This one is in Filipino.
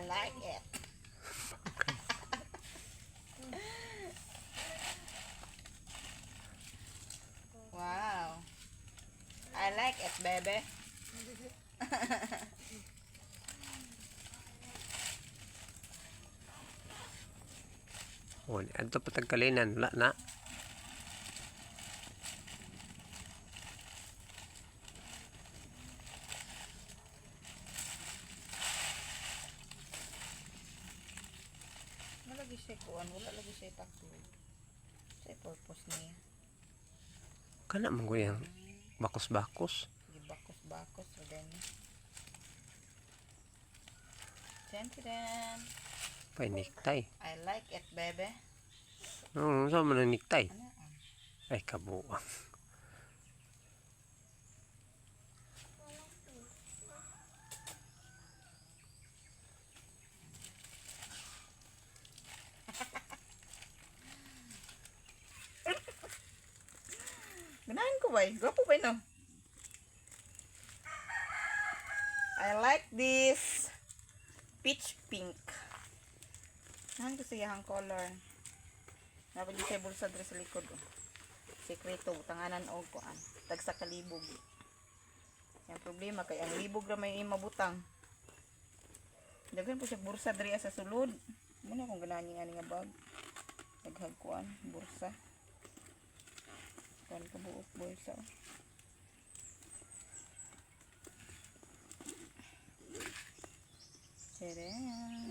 I like it. wow. I like it, baby. oh, ni adto patag kalinan, wala na. Lagi siya kuan, wala lagi siya takbo. Sa purpose niya. Kana man ko yung bakos-bakos. Gibakos-bakos so then. Tiyan Painiktay. I like it, bebe. Oo, saan man ang niktay? Ano ang? Ay, kabuang. Ba? Gwapo ba no? I like this peach pink. Nahan ko siyang color. Dapat di siya bulsa sa likod. Oh. Sekreto, tanganan o kuan. Tag sa kalibog. Yung problema kay ang libog ra may mabutang. Daghan po siya bursa dre sa sulod. Muna kung ganahan niya nga bag. Daghag kuan, bursa. Kuan ka buok bursa. oh. Tadaan.